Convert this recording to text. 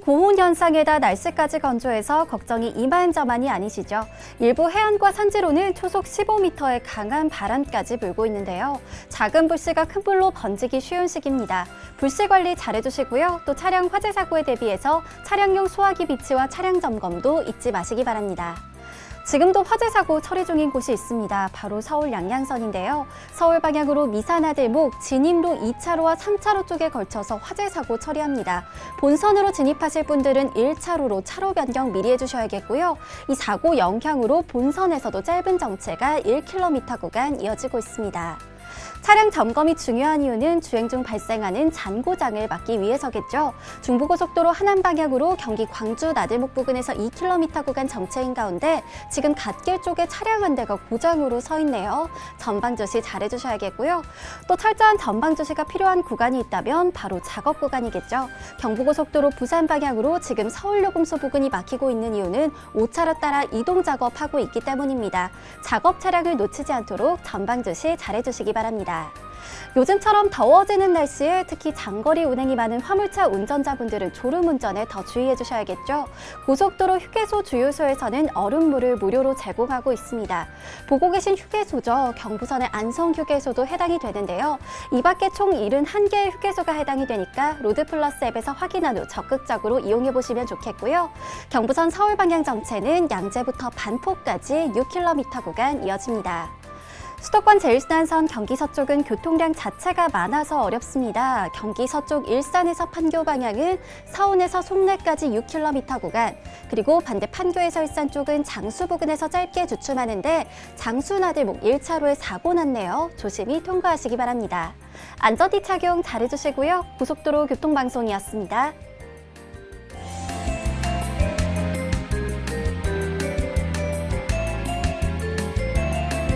고온 현상에다 날씨까지 건조해서 걱정이 이만저만이 아니시죠. 일부 해안과 산지로는 초속 15m의 강한 바람까지 불고 있는데요. 작은 불씨가 큰 불로 번지기 쉬운 시기입니다. 불씨 관리 잘해주시고요. 또 차량 화재 사고에 대비해서 차량용 소화기 비치와 차량 점검도 잊지 마시기 바랍니다. 지금도 화재 사고 처리 중인 곳이 있습니다. 바로 서울 양양선인데요. 서울 방향으로 미사나들목 진입로 2차로와 3차로 쪽에 걸쳐서 화재 사고 처리합니다. 본선으로 진입하실 분들은 1차로로 차로 변경 미리 해주셔야겠고요. 이 사고 영향으로 본선에서도 짧은 정체가 1km 구간 이어지고 있습니다. 차량 점검이 중요한 이유는 주행 중 발생하는 잔고장을 막기 위해서겠죠. 중부고속도로 하남 방향으로 경기 광주 나들목 부근에서 2km 구간 정체인 가운데 지금 갓길 쪽에 차량 한 대가 고장으로 서 있네요. 전방 주시 잘해주셔야겠고요. 또 철저한 전방 주시가 필요한 구간이 있다면 바로 작업 구간이겠죠. 경부고속도로 부산 방향으로 지금 서울요금소 부근이 막히고 있는 이유는 5차로 따라 이동 작업하고 있기 때문입니다. 작업 차량을 놓치지 않도록 전방 주시 잘해주시기 바랍 니다. 요즘처럼 더워지는 날씨에 특히 장거리 운행이 많은 화물차 운전자분들은 졸음 운전에 더 주의해 주셔야겠죠. 고속도로 휴게소 주유소에서는 얼음물을 무료로 제공하고 있습니다. 보고 계신 휴게소죠. 경부선의 안성 휴게소도 해당이 되는데요. 이 밖에 총 71개의 휴게소가 해당이 되니까 로드플러스 앱에서 확인한 후 적극적으로 이용해 보시면 좋겠고요. 경부선 서울 방향 정체는 양재부터 반포까지 6km 구간 이어집니다. 수도권 제일순환선 경기 서쪽은 교통량 자체가 많아서 어렵습니다. 경기 서쪽 일산에서 판교 방향은 서운에서 송내까지 6km 구간, 그리고 반대 판교에서 일산 쪽은 장수 부근에서 짧게 주춤하는데 장수나들목 1차로에 사고 났네요. 조심히 통과하시기 바랍니다. 안전띠 착용 잘해주시고요. 고속도로 교통방송이었습니다.